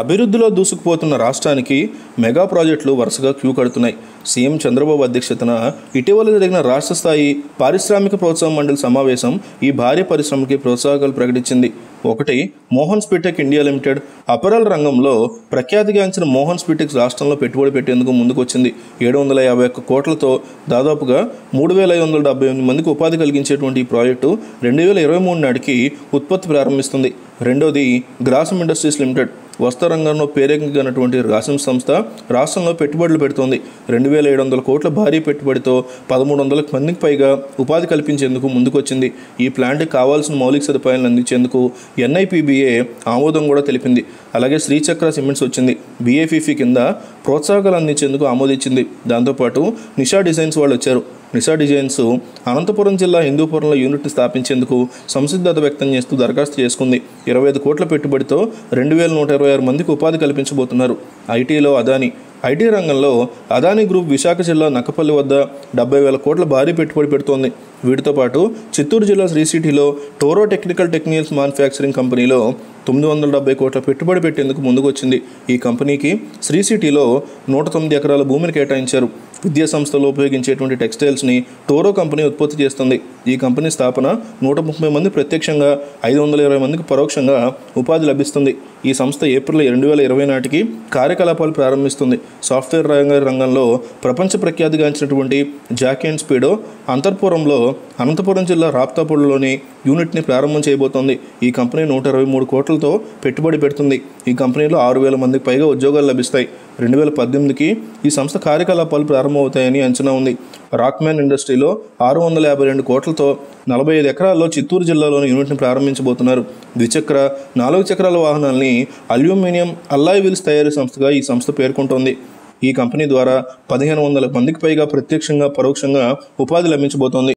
అభివృద్ధిలో దూసుకుపోతున్న రాష్ట్రానికి మెగా ప్రాజెక్టులు వరుసగా క్యూ కడుతున్నాయి. సీఎం చంద్రబాబు అధ్యక్షతన ఇటీవల జరిగిన రాష్ట్ర స్థాయి పారిశ్రామిక ప్రోత్సాహ మండలి సమావేశం ఈ భారీ పరిశ్రమకి ప్రోత్సాహకాలు ప్రకటించింది. ఒకటి Mohan Spintex India limited. Apparel రంగంలో ప్రఖ్యాతిగాంచిన మోహన్ స్పిటెక్స్ రాష్ట్రంలో పెట్టుబడి పెట్టేందుకు ముందుకొచ్చింది. ఏడు వందల యాభై ఒక్క కోట్లతో దాదాపుగా మూడు వేల ఐదు వందల డెబ్బై ఎనిమిది మందికి ఉపాధి కలిగించేటువంటి ఈ ప్రాజెక్టు రెండు వేల ఇరవై మూడు నాటికి ఉత్పత్తి ప్రారంభిస్తుంది. రెండవది గ్రాసం ఇండస్ట్రీస్ లిమిటెడ్. వస్త్ర రంగంలో పేరెంగినటువంటి గ్రాసం సంస్థ రాష్ట్రంలో పెట్టుబడులు పెడుతోంది. రెండు వేల ఏడు వందల కోట్ల భారీ పెట్టుబడితో పదమూడు వందల మందికి పైగా ఉపాధి కల్పించేందుకు ముందుకొచ్చింది. ఈ ప్లాంట్కి కావాల్సిన మౌలిక సదుపాయాలను అందించేందుకు ఎన్ఐపిబిఏ ఆమోదం కూడా తెలిపింది. అలాగే శ్రీచక్ర సిమెంట్స్ వచ్చింది. బిఏఫిఫి కింద ప్రోత్సాహకాలు అందించేందుకు ఆమోదించింది. దాంతోపాటు నిషా డిజైన్స్ వాళ్ళు వచ్చారు. నిషా డిజైన్స్ అనంతపురం జిల్లా హిందూపురంలో యూనిట్ని స్థాపించేందుకు సంసిద్ధత వ్యక్తం చేస్తూ దరఖాస్తు చేసుకుంది. ఇరవై ఐదు కోట్ల పెట్టుబడితో రెండు వేల నూట ఇరవై ఆరు మందికి ఉపాధి కల్పించబోతున్నారు. ఐటీలో అదాని. ఐటీ రంగంలో అదాని గ్రూప్ విశాఖ జిల్లా నక్కపల్లి వద్ద డెబ్బై వేల కోట్ల భారీ పెట్టుబడి పెడుతోంది. వీటితో పాటు చిత్తూరు జిల్లా శ్రీ సిటీలో టోరో టెక్నికల్ టెక్నికల్స్ మ్యానుఫ్యాక్చరింగ్ కంపెనీలో తొమ్మిది వందల డెబ్బై కోట్ల పెట్టుబడి పెట్టేందుకు ముందుకొచ్చింది. ఈ కంపెనీకి శ్రీ సిటీలో నూట తొమ్మిది ఎకరాల భూమిని కేటాయించారు. విద్యా సంస్థలో ఉపయోగించేటువంటి టెక్స్టైల్స్ని టోరో కంపెనీ ఉత్పత్తి చేస్తుంది. ఈ కంపెనీ స్థాపన నూట ముప్పై మంది ప్రత్యక్షంగా ఐదు వందల ఇరవై మందికి పరోక్షంగా ఉపాధి లభిస్తుంది. ఈ సంస్థ ఏప్రిల్ రెండు వేల ఇరవై నాటికి కార్యకలాపాలు ప్రారంభిస్తుంది. సాఫ్ట్వేర్ రంగ రంగంలో ప్రపంచ ప్రఖ్యాతిగాంచినటువంటి జాక్ అండ్ స్పీడో అంతర్పురంలో అనంతపురం జిల్లా రాప్తాపూడిలోని యూనిట్ని ప్రారంభం చేయబోతోంది. ఈ కంపెనీ నూట ఇరవై మూడు కోట్లతో పెట్టుబడి పెడుతుంది. ఈ కంపెనీలో ఆరు వేల మందికి పైగా ఉద్యోగాలు లభిస్తాయి. రెండు వేల పద్దెనిమిదికి ఈ సంస్థ కార్యకలాపాలు ప్రారంభమవుతాయని అంచనా ఉంది. రాక్మ్యాన్ ఇండస్ట్రీలో ఆరు వందల యాభై రెండు కోట్లతో నలభై ఐదు ఎకరాల్లో చిత్తూరు జిల్లాలోని యూనిట్ని ప్రారంభించబోతున్నారు. ద్విచక్ర నాలుగు చక్రాల వాహనాల్ని అల్యూమినియం అల్లాయ్ వీల్స్ తయారీ సంస్థగా ఈ సంస్థ పేర్కొంటోంది. ఈ కంపెనీ ద్వారా పదిహేను వందల మందికి పైగా ప్రత్యక్షంగా పరోక్షంగా ఉపాధి లభించబోతోంది.